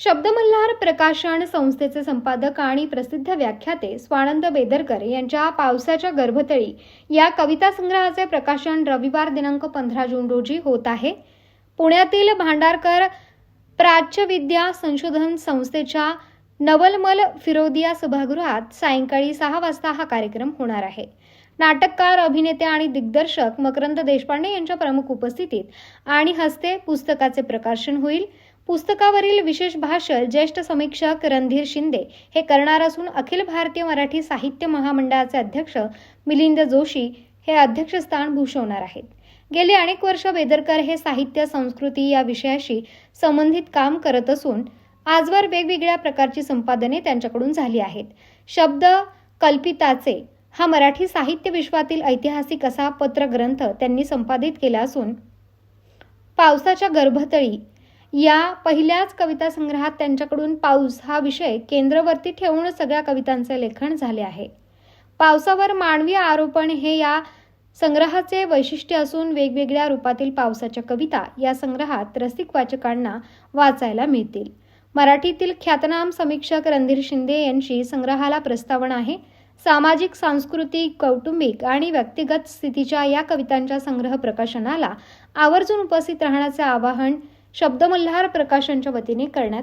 शब्दमल्हार प्रकाशन संस्थेचे संपादक आणि प्रसिद्ध व्याख्याते स्वानंद बेदरकर यांच्या पावसाच्या गर्भतळी या कविता संग्रहाचे प्रकाशन रविवार दिनांक पंधरा जून रोजी होत आहे. पुण्यातील भांडारकर प्राच्यविद्या संशोधन संस्थेच्या नवलमल फिरोदिया सभागृहात सायंकाळी सहा वाजता हा कार्यक्रम होणार आहे. नाटककार अभिनेते आणि दिग्दर्शक मकरंद देशपांडे यांच्या प्रमुख उपस्थितीत आणि हस्ते पुस्तकाचे प्रकाशन होईल. पुस्तकावरील विशेष भाषण ज्येष्ठ समीक्षक रणधीर शिंदे हे करणार असून अखिल भारतीय मराठी साहित्य महामंडळाचे अध्यक्ष मिलिंद जोशी हे अध्यक्षस्थान भूषवणार आहेत. गेली अनेक वर्ष बेदरकर हे साहित्य संस्कृती या विषयाशी संबंधित काम करत असून आजवर वेगवेगळ्या प्रकारची संपादने त्यांच्याकडून झाली आहेत. शब्द कल्पिताचे हा मराठी साहित्य विश्वातील ऐतिहासिक असा पत्रग्रंथ त्यांनी संपादित केला असून पावसाच्या गर्भतळी या पहिल्याच कविता संग्रहात त्यांच्याकडून पाऊस हा विषय केंद्रवर्ती ठेवून सगळ्या कवितांचे लेखन झाले आहे. पावसावर मानवी आरोपण हे या संग्रहाचे वैशिष्ट्य असून वेगवेगळ्या रूपातील पावसाच्या कविता या संग्रहात रसिक वाचकांना वाचायला मिळतील. मराठीतील ख्यातनाम समीक्षक रणधीर शिंदे यांची संग्रहाला प्रस्तावना आहे. सामाजिक सांस्कृतिक कौटुंबिक आणि व्यक्तिगत स्थितीच्या या कवितांच्या संग्रह प्रकाशनाला आवर्जून उपस्थित राहण्याचे आवाहन शब्दमल्हार प्रकाशनच्या वतीने करण्यात